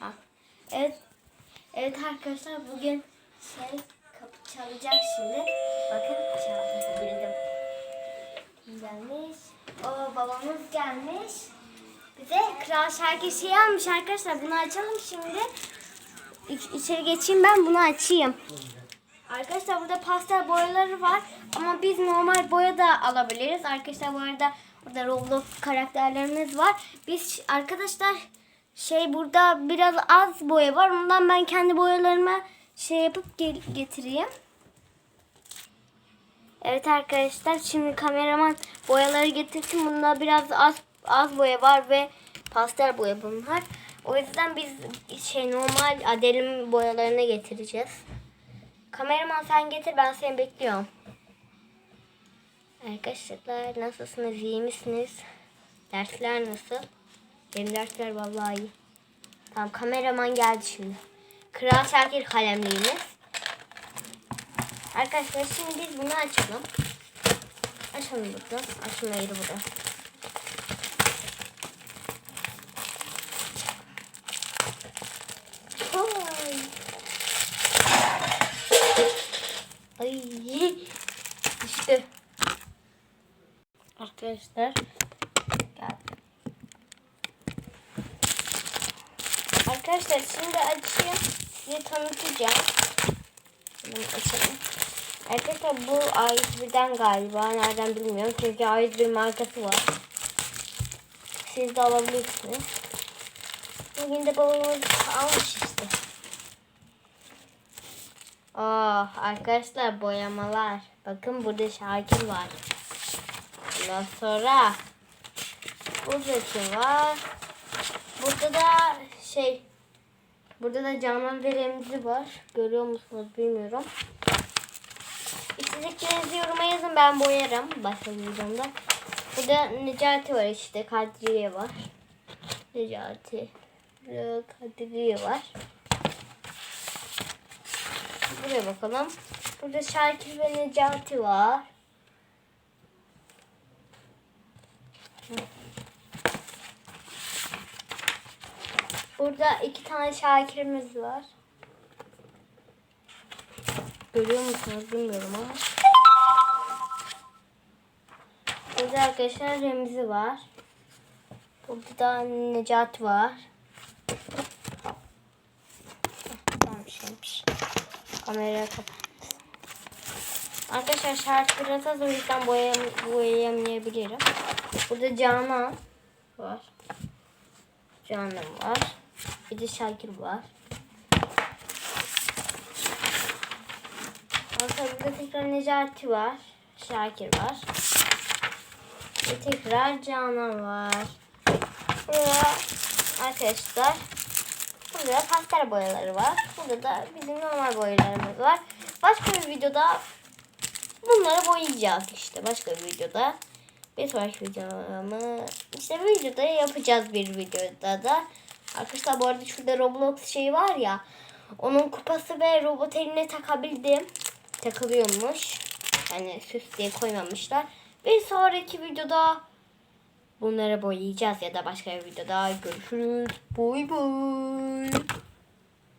Ah. Evet. Evet arkadaşlar bugün şey kapı çalacak şimdi. Bakın çaldı bildim. Gelmiş? O babamız gelmiş. Bize Kral Şarkı şey almış arkadaşlar. Bunu açalım şimdi. İç- içeri geçeyim ben bunu açayım. Arkadaşlar burada pastel boyaları var ama biz normal boya da alabiliriz. Arkadaşlar bu arada burada Roblox karakterlerimiz var. Biz arkadaşlar şey burada biraz az boya var. Ondan ben kendi boyalarımı şey yapıp getireyim. Evet arkadaşlar şimdi kameraman boyaları getirsin. Bunda biraz az az boya var ve pastel boya bunlar. O yüzden biz şey normal Adel'in boyalarını getireceğiz. Kameraman sen getir ben seni bekliyorum. Arkadaşlar nasılsınız iyi misiniz? Dersler nasıl? Benim dersler vallahi iyi. Tamam kameraman geldi şimdi. Kral Şakir kalemliğimiz. Arkadaşlar şimdi biz bunu açalım. Açalım burada. Açma yeri burada. Ay düştü. Arkadaşlar geldi. Arkadaşlar şimdi açayım. Size tanıtacağım. Bunu açalım. Arkadaşlar bu A101'den galiba. Nereden bilmiyorum. Çünkü A101 markası var. Siz de alabilirsiniz. Bugün de babamız almış işte. Oh arkadaşlar boyamalar. Bakın burada Şakir var. Ondan sonra burada kim var? Burada da şey burada da Canan ve Remzi var. Görüyor musunuz bilmiyorum. İstediklerinizi yoruma yazın ben boyarım. Başka videomda. Burada Necati var işte. Kadriye var. Necati. Burada Kadriye var. Buraya bakalım. Burada Şakir ve Necati var. Burada iki tane Şakir'imiz var. Görüyor musunuz bilmiyorum ama. Burada arkadaşlar Remzi var. Burada da Necati var. Tamam şeymiş. Kamerayı kapat. Arkadaşlar şarkı biraz az o yüzden boyayam boyayamayabilirim. Burada Canan var. Canan var. Bir de Şakir var. Burada tekrar Necati var. Şakir var. Ve tekrar Canan var. Burada arkadaşlar Burada pastel boyaları var. Burada da bizim normal boyalarımız var. Başka bir videoda bunları boyayacağız işte. Başka bir videoda. Bir sonraki videomu işte videoda yapacağız bir videoda da. Arkadaşlar bu arada şurada Roblox şeyi var ya. Onun kupası ve robot eline takabildim. Takılıyormuş. Yani süs diye koymamışlar. Bir sonraki videoda bunları boyayacağız ya da başka bir videoda görüşürüz. Bay bay.